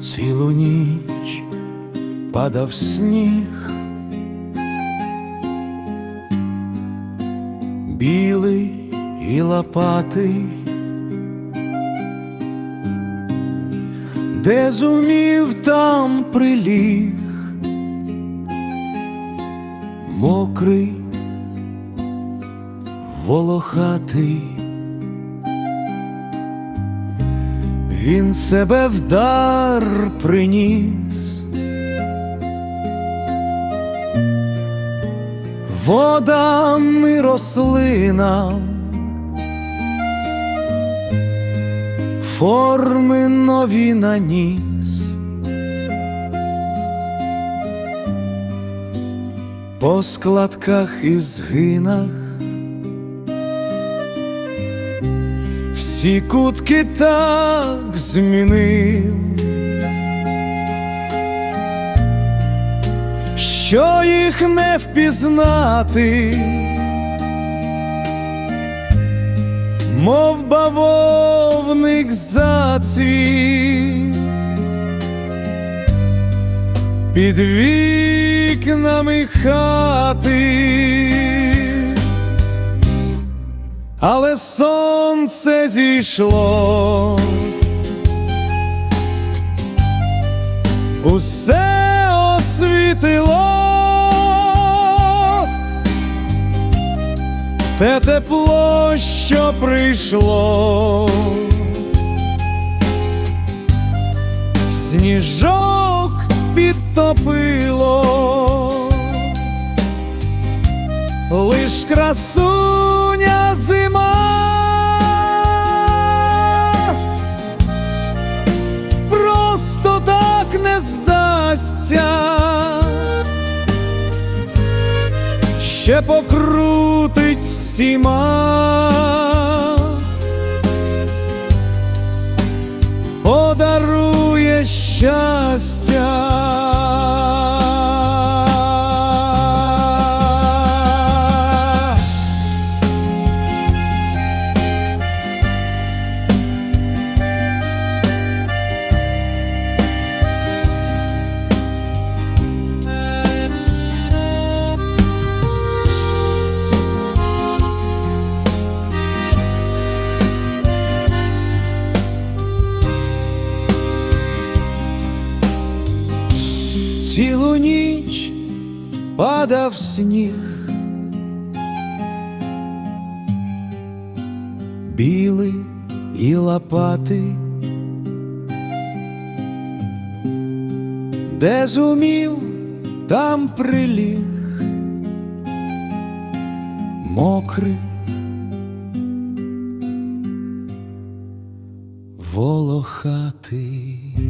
Цілу ніч падав сніг, білий і лопатий, де зумів, там приліг, мокрий, волохатий. Він себе в дар приніс, водам і рослинам, форми нові наніс, по складках і згинах. Всі кутки так змінив, що їх не впізнати, мов бавовник зацвів. Під вікнами хати. Але сонце зійшло, усе освітило, те тепло, що прийшло, сніжок підтопило. Лиш красуня зима, просто так не здасться, ще покрутить всіма, цілу ніч падав сніг, білий і лопатий, де зумів, там приліг, мокрий. Волохатий.